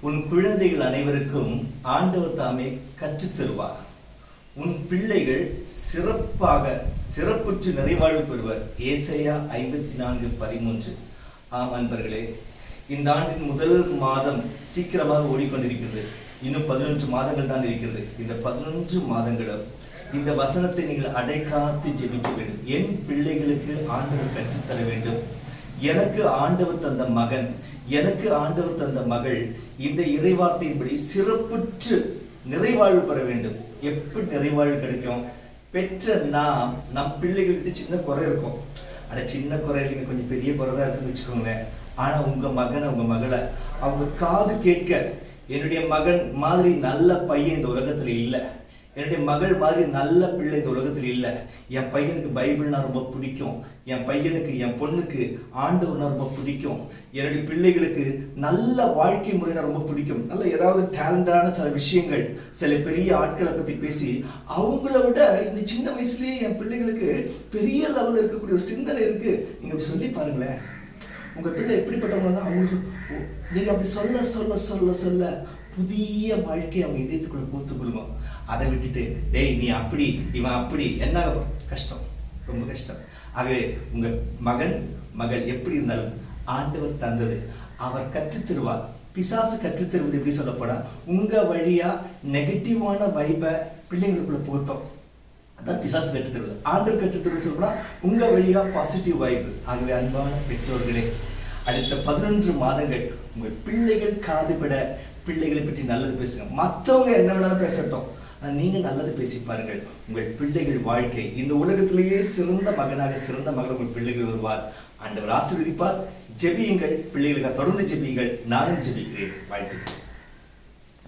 உன் குழந்தைகள் அனைவருக்கும் ஆண்டவர் தாமே கற்றுத் தருவார். உன் பிள்ளைகள் சிறப்பாக சிறப்புற்று நிறைவாழ்வு பெறுவர். ஏசையா ஐம்பத்தி நான்கு பதிமூன்று. ஆம் அன்பர்களே இந்த ஆண்டின் முதல் மாதம் சீக்கிரமாக ஓடிக்கொண்டிருக்கிறது. இன்னும் பதினொன்று மாதங்கள் தான் இருக்கிறது. இந்த பதினொன்று மாதங்களும் இந்த வசனத்தை நீங்கள் அடைக்காத்து ஜெபிக்க வேண்டும். என் பிள்ளைகளுக்கு ஆண்டவர் கற்றுத்தர வேண்டும். எனக்கு ஆண்டவர் தந்த மகன் எனக்கு ஆண்டவர் தந்த மகள் இந்த இறைவார்த்தையின்படி சிறப்புற்று நிறைவாழ்வு பெற வேண்டும். எப்படி நிறைவாழ்வு கிடைக்கும்? பெற்ற நாம் நம் பிள்ளைகள்கிட்ட சின்ன குறை இருக்கும். அட சின்ன குறை இல்லைங்க கொஞ்சம் பெரிய குறை தான் இருக்குன்னு வச்சுக்கோங்களேன். ஆனா உங்க மகனை உங்க மகளை அவங்க காது கேட்க என்னுடைய மகன் மாதிரி நல்ல பையன் இந்த உலகத்துல இல்லை. என்னுடைய மகள் மாதிரி நல்ல பிள்ளை இந்த உலகத்தில் இல்லை. என் பையனுக்கு பைபிள்னா ரொம்ப பிடிக்கும். என் பையனுக்கு என் பொண்ணுக்கு ஆண்டவனா ரொம்ப பிடிக்கும். என்னுடைய பிள்ளைகளுக்கு நல்ல வாழ்க்கை முறைனா ரொம்ப பிடிக்கும். நல்ல ஏதாவது டேலண்டான சில விஷயங்கள் சில பெரிய ஆட்களை பற்றி பேசி அவங்கள விட இந்த சின்ன வயசுலேயே என் பிள்ளைகளுக்கு பெரிய லெவலில் இருக்கக்கூடிய ஒரு சிந்தனை இருக்கு. நீங்கள் அப்படி சொல்லி பாருங்களேன். உங்கள் பிள்ளை எப்படிப்பட்டவங்க தான் அவங்களுக்கு நீங்கள் அப்படி சொல்ல சொல்ல சொல்ல சொல்ல புதிய வாழ்க்கை அவங்க இதயத்துக்குள்ள பூத்து குழுங்கும் அதை விட்டுட்டு டேய் நீ அப்படி இவன் அப்படி. என்ன கஷ்டம் ரொம்ப கஷ்டம். ஆகவே உங்க மகன் மகள் எப்படி இருந்தாலும் ஆண்டவர் தந்தது. அவர் கற்றுத்தருவார். பிசாசு கற்றுத்தருவது எப்படி சொல்லப்போனா உங்க வழியா நெகட்டிவான வைப்பை பிள்ளைங்களுக்குள்ள புகுத்தோம். அதான் பிசாசு கற்றுத்தருவது. ஆண்டவர் கற்றுத்தருவது சொல்லப்போனால் சொல்லப்போனா உங்க வழியா பாசிட்டிவ் வைப்பு ஆகவே அன்பான பெற்றோர்களே அடுத்த பதினொன்று மாதங்கள் உங்கள் பிள்ளைகள் காதுபட பிள்ளைகளை பற்றி நல்லது பேசுங்க. மற்றவங்க என்ன வேணாலும் பேசட்டும். ஆனால் நீங்க நல்லது பேசி பாருங்கள். உங்கள் பிள்ளைகள் வாழ்க்கை இந்த உலகத்திலேயே சிறந்த மகனாக சிறந்த மகள் உங்கள் பிள்ளைகள் வருவார். ஆண்டவர் ஆசீர்வதிப்பார். ஜெபியுங்கள். பிள்ளைகளுக்கு தொடர்ந்து ஜெபியுங்கள். நானும் ஜெபிக்கிறேன். வாழ்த்துக்கிறேன்